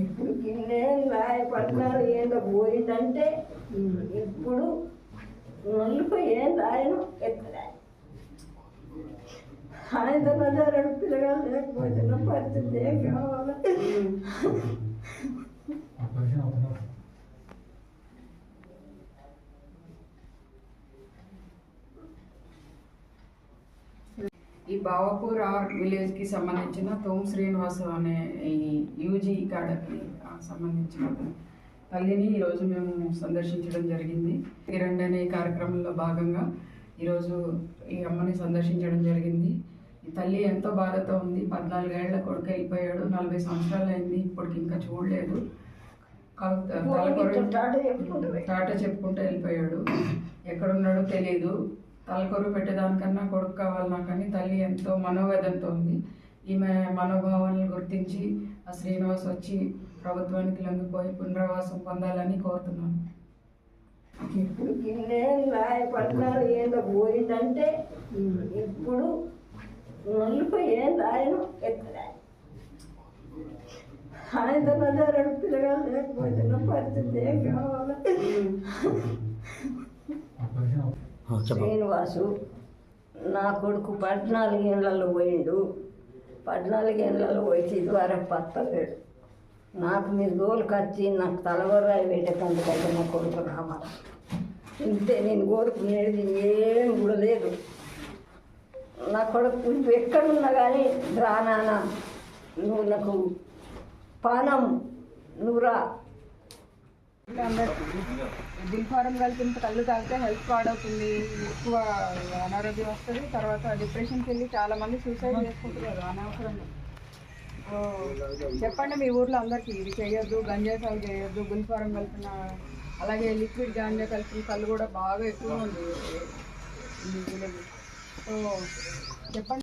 ఇప్పుడు గిన్నె పద్నాలుగు ఏళ్ళు పోయిందంటే ఇప్పుడు నలభై ఏళ్ళు ఆయన ఎక్కడ ఆయన నజారు పిల్లగాలు లేకపోతే పరిస్థితి ఏం కావాలి? ఈ బావపూర్ ఆర్ విలేజ్కి సంబంధించిన తోమ్ శ్రీనివాసు అనే ఈ యూజీ కాడకి సంబంధించిన తల్లిని ఈరోజు మేము సందర్శించడం జరిగింది. కిరణ్ అనే కార్యక్రమంలో భాగంగా ఈరోజు ఈ అమ్మని సందర్శించడం జరిగింది. ఈ తల్లి ఎంతో బాధతో ఉంది. పద్నాలుగేళ్ళ కొడుకు వెళ్ళిపోయాడు నలభై సంవత్సరాలు అయింది. ఇప్పటికి ఇంకా చూడలేదు. టాటా చెప్పుకుంటూ వెళ్ళిపోయాడు. ఎక్కడున్నాడో తెలియదు తలకొరు పెట్టేదానికన్నా కొడుకు కావాలి నాకని తల్లి ఎంతో మనోవేదనతో ఉంది. ఈమె మనోభావాలను గుర్తించి ఆ శ్రీనివాస్ వచ్చి ప్రభుత్వానికి లొంగిపోయి పునరావాసం పొందాలని కోరుతున్నాను. ఇప్పుడు గిన్నె పద్నాలుగు ఏళ్ళు పోయిందంటే ఇప్పుడు నలభై ఏళ్ళు ఆయన ఆయన నజారు పిల్లగాలు లేకపోతే నా పరిస్థితి ఏం కావాలి? శ్రీనివాసు నా కొడుకు పద్నాలుగు ఏళ్ళలో పోయిండు. పద్నాలుగు ఏళ్ళలో పోయి ద్వారా పత్తలేడు. నాకు మీరు గోలు వచ్చి నాకు తలవరాయి పెట్టేటందుకైతే నా కొడుకు రావాలి. ఇంతే నేను కోరుకునేది ఏం కూడా లేదు. నా కొడుకు నువ్వు ఎక్కడున్నా కానీ రా నాన్న నువ్వు నాకు పానం నువ్వు రా. బిల్ ఫారం కలిపిన కళ్ళు తాగితే హెల్త్ పాడవుతుంది ఎక్కువ అనారోగ్యం వస్తుంది. తర్వాత డిప్రెషన్కి వెళ్ళి చాలా మంది సూసైడ్ చేసుకుంటున్నారు అనవసరంగా. చెప్పండి మీ ఊర్లో అందరికీ ఇది చేయొద్దు గంజాయి సాగు చేయొద్దు బిల్ ఫారం కలిపిన అలాగే లిక్విడ్ గాంజా కలిపిన కళ్ళు కూడా బాగా ఎక్కువ ఉంది సో చెప్పండి.